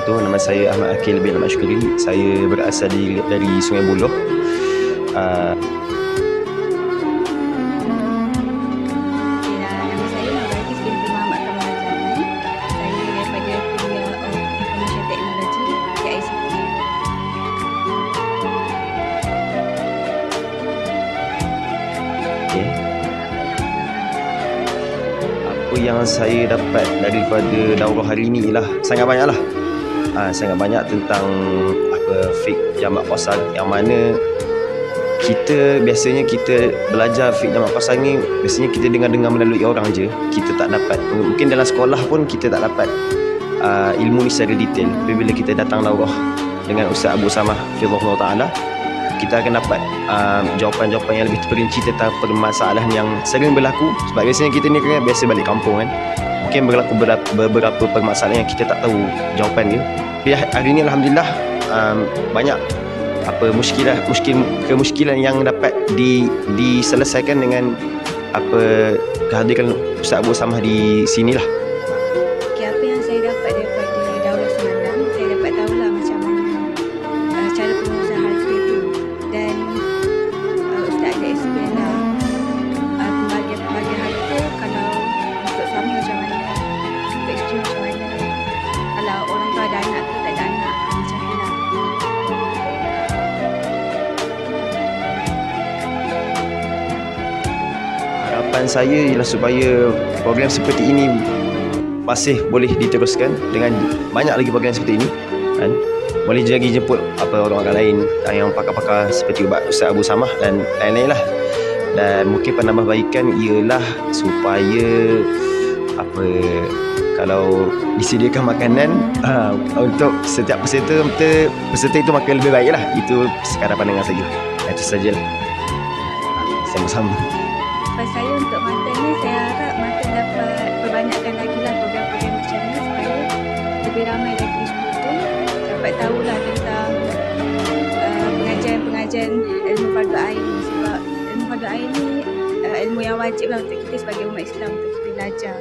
wabarakatuh. Nama saya Ahmad Akil bin Ahmad Syukri. Saya berasal dari, dari Sungai Buloh. Uh. Apa yang saya dapat daripada daurah hari ini ialah sangat banyak Uh, sangat banyak tentang apa fik jamak kosong yang mana kita biasanya kita belajar fik jamak kosong ni biasanya kita dengar-dengar melalui orang je. Kita tak dapat. Mungkin dalam sekolah pun kita tak dapat uh, ilmu ni secara detail. Tapi bila kita datang daurah dengan Ustaz Abu Samah Fidhullah Ta'ala kita akan dapat uh, jawapan-jawapan yang lebih terperinci tentang permasalahan yang sering berlaku. Sebab biasanya kita ni kan biasa balik kampung kan mungkin berlaku beberapa, permasalahan yang kita tak tahu jawapan dia. Tapi hari ni Alhamdulillah um, banyak apa muskilah muskil kemuskilan yang dapat di diselesaikan dengan apa kehadiran Ustaz Abu Samah di sinilah Harapan saya ialah supaya program seperti ini masih boleh diteruskan dengan banyak lagi program seperti ini. Kan boleh lagi jemput apa orang-orang lain yang pakar-pakar seperti Ustaz Abu Samah dan lain-lain lah. Dan mungkin penambahbaikan ialah supaya apa kalau disediakan makanan uh, untuk setiap peserta peserta itu makan lebih baik lah itu sekarang pandangan saya. Itu sajalah. Sama-sama Lepas saya untuk mantan ni, saya harap mantan dapat perbanyakkan lagi lah program-program macam ni supaya lebih ramai lagi student dapat tahulah tentang uh, pengajian-pengajian ilmu fardu ain ni sebab ilmu fardu ain ni uh, ilmu yang wajib lah untuk kita sebagai umat Islam untuk kita belajar.